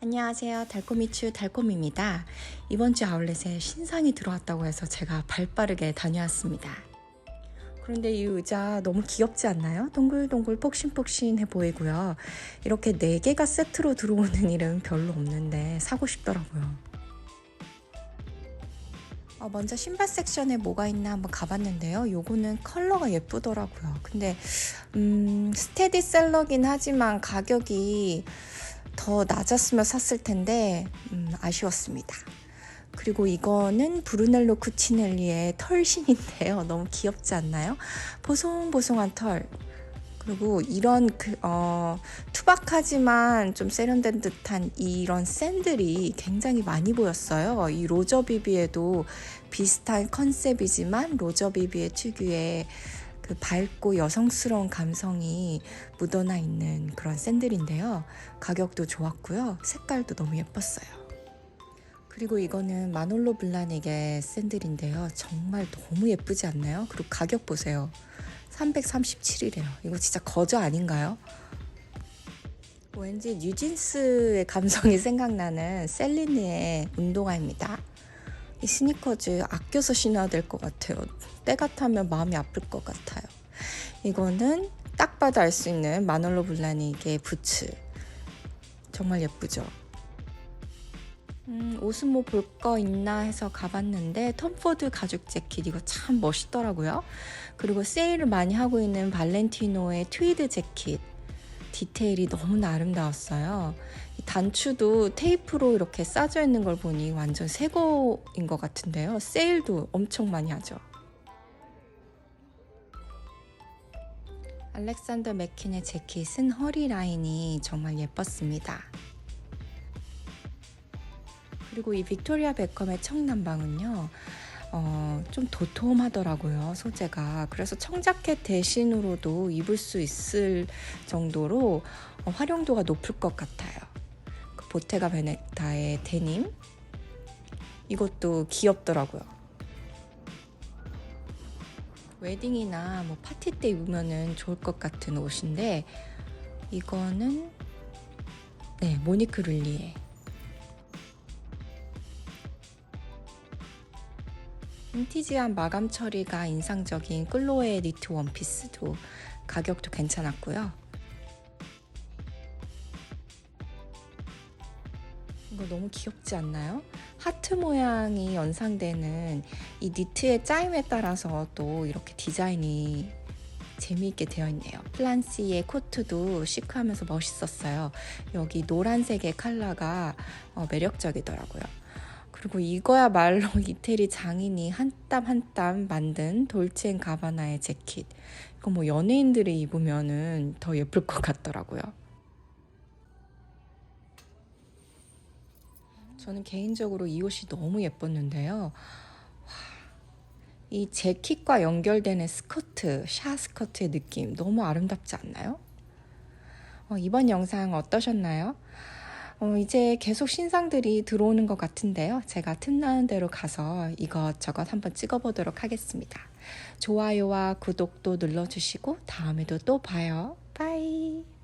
안녕하세요. 달콤이추 달콤입니다. 이번 주 아울렛에 신상이 들어왔다고 해서 제가 발 빠르게 다녀왔습니다. 그런데 이 의자 너무 귀엽지 않나요? 동글동글 폭신폭신해 보이고요. 이렇게 4개가 세트로 들어오는 일은 별로 없는데 사고 싶더라고요. 어, 먼저 신발 섹션에 뭐가 있나 한번 가봤는데요. 요거는 컬러가 예쁘더라고요. 근데 음, 스테디셀러긴 하지만 가격이 더 낮았으면 샀을 텐데 음, 아쉬웠습니다. 그리고 이거는 브루넬로 쿠치넬리의 털신인데요. 너무 귀엽지 않나요? 보송보송한 털. 그리고 이런 그, 어, 투박하지만 좀 세련된 듯한 이런 샌들이 굉장히 많이 보였어요. 이 로저 비비에도 비슷한 컨셉이지만 로저 비비의 특유의 그 밝고 여성스러운 감성이 묻어나 있는 그런 샌들인데요. 가격도 좋았고요. 색깔도 너무 예뻤어요. 그리고 이거는 마놀로 블라닉의 샌들인데요. 정말 너무 예쁘지 않나요? 그리고 가격 보세요. 337이래요. 이거 진짜 거저 아닌가요? 왠지 뉴진스의 감성이 생각나는 셀리느의 운동화입니다. 이 스니커즈 아껴서 신어야 될 것 같아요. 때 같으면 마음이 아플 것 같아요. 이거는 딱 봐도 알 수 있는 마놀로 블라닉의 부츠. 정말 예쁘죠? 음, 옷은 뭐 볼 거 있나 해서 가봤는데 톰포드 가죽 재킷 이거 참 멋있더라고요. 그리고 세일을 많이 하고 있는 발렌티노의 트위드 재킷 디테일이 너무나 아름다웠어요. 단추도 테이프로 이렇게 싸져 있는 걸 보니 완전 새 거인 것 같은데요. 세일도 엄청 많이 하죠. 알렉산더 맥킨의 재킷은 허리 라인이 정말 예뻤습니다. 그리고 이 빅토리아 베컴의 청남방은요. 어, 좀 도톰하더라고요, 소재가. 그래서 청자켓 대신으로도 입을 수 있을 정도로 어, 활용도가 높을 것 같아요. 그 보테가 베네타의 데님. 이것도 귀엽더라고요. 웨딩이나 뭐 파티 때 입으면 좋을 것 같은 옷인데, 이거는, 네, 모니크 룰리의 빈티지한 마감 처리가 인상적인 끌로의 니트 원피스도 가격도 괜찮았고요. 이거 너무 귀엽지 않나요? 하트 모양이 연상되는 이 니트의 짜임에 따라서 또 이렇게 디자인이 재미있게 되어 있네요. 플란시의 코트도 시크하면서 멋있었어요. 여기 노란색의 컬러가 어, 매력적이더라고요. 그리고 이거야말로 이태리 장인이 한 땀 한 땀 만든 돌체인 가바나의 재킷. 이거 뭐 연예인들이 입으면은 더 예쁠 것 같더라고요. 저는 개인적으로 이 옷이 너무 예뻤는데요. 이 재킷과 연결되는 스커트, 샤 스커트의 느낌 너무 아름답지 않나요? 어, 이번 영상 어떠셨나요? 어, 이제 계속 신상들이 들어오는 것 같은데요. 제가 틈나는 대로 가서 이것저것 한번 찍어보도록 하겠습니다. 좋아요와 구독도 눌러주시고 다음에도 또 봐요. 바이.